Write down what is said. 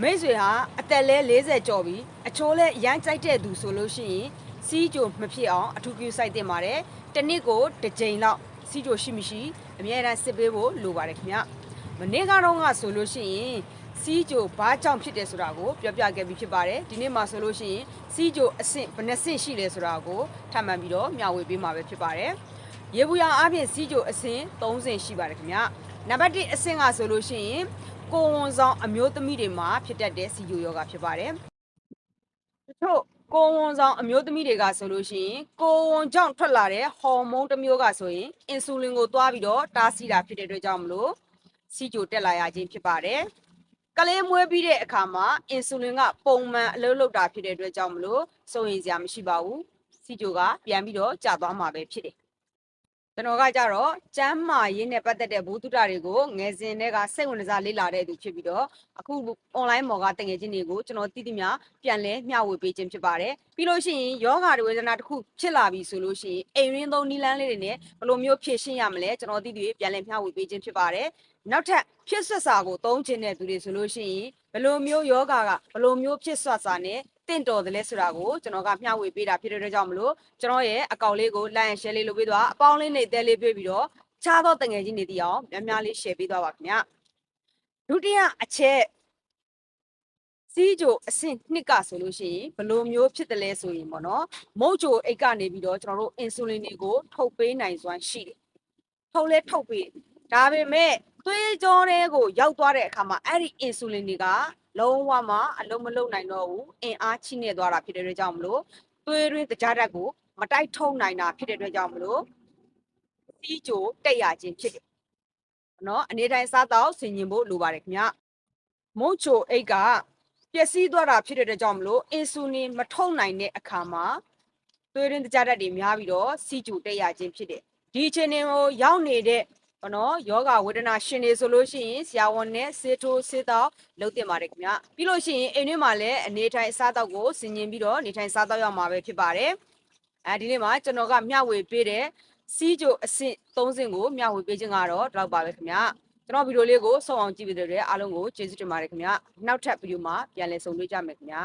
မိတ်ဆွေဟာအသက်လဲ40ကျော်ပြီအချိုးလဲအရမ်းကြိုက်တဲ့သူဆိုလို့ရှိရင်စီးကြိုမဖြစ်အောင်အထူးပြုစိုက်တင်ပါတယ်တနစ်ကိုတစ်ကြိမ်လောက်စီးကြိုရှိမရှိအမြဲတမ်းစစ်ပေးဖို့လိုပါတယ်ခင်ဗျမနေ့ကတော့ကဆိုလို့ရှိရင်စီးကြိုဘာကြောင့်ဖြစ်တယ်ဆိုတာကိုပြောပြခဲ့ပြီးဖြစ်ပါတယ်ဒီနေ့မှဆိုလို့ရှိရင်စီးကြိုအဆင့်ဘယ်နှဆင့်ရှိလဲဆိုတာကိုထပ်မံပြီးတော့မျှဝေပေးမှာပဲဖြစ်ပါတယ်ရေဘူးရအောင်အပြင်စီးကြိုအဆင့်3ဆင့်ရှိပါတယ်ခင်ဗျနံပါတ်1အဆင့်ကဆိုလို့ရှိရင် ကိုယ်ဝန်ဆောင်အမျိုးသမီးတွေမှာဖြစ်တတ်တဲ့စီယိုယောဂဖြစ်ပါတယ်။တချို့ကိုယ်ဝန်ဆောင်အမျိုးသမီးတွေကဆိုလို့ရှိရင်ကိုယ်ဝန်ကြောင့်ထွက်လာတဲ့ဟော်မုန်းတစ်မျိုးကဆိုရင်အင်ဆူလင်ကိုသွားပြီးတော့တားဆီးတာဖြစ်တဲ့အတွက်ကြောင့်မလို့စီဂျိုတက်လာရခြင်းဖြစ်ပါတယ်။ကလေးမွေးပြီးတဲ့အခါမှာအင်ဆူလင်ကပုံမှန်အလုပ်လုပ်တာဖြစ်တဲ့အတွက်ကြောင့်မလို့စိုးရင်စရာမရှိပါဘူး။စီဂျိုကပြန်ပြီးတော့ကြာသွားမှာပဲဖြစ်တယ် ကျွန်တော်ကကြတော့ကျမ်းမာရေးနဲ့ပတ်သက်တဲ့ဘူတုဒတွေကိုငယ်စဉ်တည်းကစိတ်ဝင်စားလေ့လာတဲ့သူဖြစ်ပြီးတော့အခု online မော်ကတငယ်ချင်းတွေကိုကျွန်တော်တည်တည်များပြန်လဲမျှဝေပေးခြင်းဖြစ်ပါတယ်ပြီးလို့ရှိရင်ယောဂတွေဝေဒနာတစ်ခုဖြစ်လာပြီဆိုလို့ရှိရင်အိမ်ရင်းသုံးနီလန်းလေးတွေနဲ့ဘယ်လိုမျိုးဖြည့်ရှင်းရမလဲကျွန်တော်တည်တည်ပြန်လဲမျှဝေပေးခြင်းဖြစ်ပါတယ်နောက်ထပ်ဖြစ်ဆက်စာကိုသုံးခြင်းတဲ့သူတွေဆိုလို့ရှိရင်ဘယ်လိုမျိုးယောဂကဘယ်လိုမျိုးဖြစ်ဆက်စာနဲ့တ င့်တော်တယ်လဲဆိုတာကိုကျွန်တော်ကမျှဝေပေးတာဖြစ်တဲ့အတွက်ကြောင့်မလို့ကျွန်တော်ရဲ့အကောင့်လေးကို like and share လေးလုပ်ပေးသွားအပေါင်းလေးနဲ့တဲလေးပေးပြီးတော့ခြားသောတငယ်ချင်းတွေတည်အောင်များများလေး share ပေးသွားပါခင်ဗျဒုတိယအချက်စီးကြိုအဆင့်နှစ်ကဆိုလို့ရှိရင်ဘယ်လိုမျိုးဖြစ်တယ်လဲဆိုရင်ပေါ့နော်မုတ်ကြိုအိတ်ကနေပြီးတော့ကျွန်တော်တို့အင်ဆူလင်တွေကိုထုတ်ပေးနိုင်စွမ်းရှိတယ်ထုတ်လဲထုတ်ပေးဒါပေမဲ့သွေးကြောတွေကိုရောက်သွားတဲ့အခါမှာအဲ့ဒီအင်ဆူလင်တွေက လုံးဝမှအလုံးမလုံးနိုင်တော့ဘူးအင်အားချိနေသွားတာဖြစ်တဲ့အတွက်ကြောင့်မလို့သွေးရင်းတကြားတက်ကိုမတိုက်ထုံနိုင်တာဖြစ်တဲ့အတွက်ကြောင့်မလို့စီးကြိုတက်ရခြင်းဖြစ်တယ်။နော်အနေတိုင်းစားတော့ဆင်ញင်ဖို့လိုပါတယ်ခင်ဗျ။မုတ်ချိုအိတ်ကပျက်စီးသွားတာဖြစ်တဲ့အတွက်ကြောင့်မလို့အင်ဆူလင်မထုတ်နိုင်တဲ့အခါမှာသွေးရင်းတကြားတက်တွေများပြီးတော့စီးကြိုတက်ရခြင်းဖြစ်တယ်။ဒီအချိန်ကိုရောက်နေတဲ့ ဘနော်ယောဂဝေဒနာရှင်တွေဆိုလို့ရှိရင်ဆရာဝန်နဲ့စေထိုးစေတော့လုပ်တင်ပါတယ်ခင်ဗျပြီးလို့ရှိရင်အိမ်ထဲမှာလည်းအနေထိုင်အစားအသောက်ကိုဆင်ញင်ပြီးတော့နေထိုင်စားသောက်ရမှာပဲဖြစ်ပါတယ်အဲဒီနေ့မှာကျွန်တော်ကမျှဝေပေးတဲ့စီးကြိုအဆင့်၃ဆင့်ကိုမျှဝေပေးခြင်းကတော့ဒီလောက်ပါပဲခင်ဗျကျွန်တော်ဗီဒီယိုလေးကိုဆုံးအောင်ကြည့်ပေးတဲ့အတွက်အားလုံးကိုကျေးဇူးတင်ပါတယ်ခင်ဗျနောက်ထပ်ဗီဒီယိုမှာပြန်လည်ဆုံတွေ့ကြမယ်ခင်ဗျ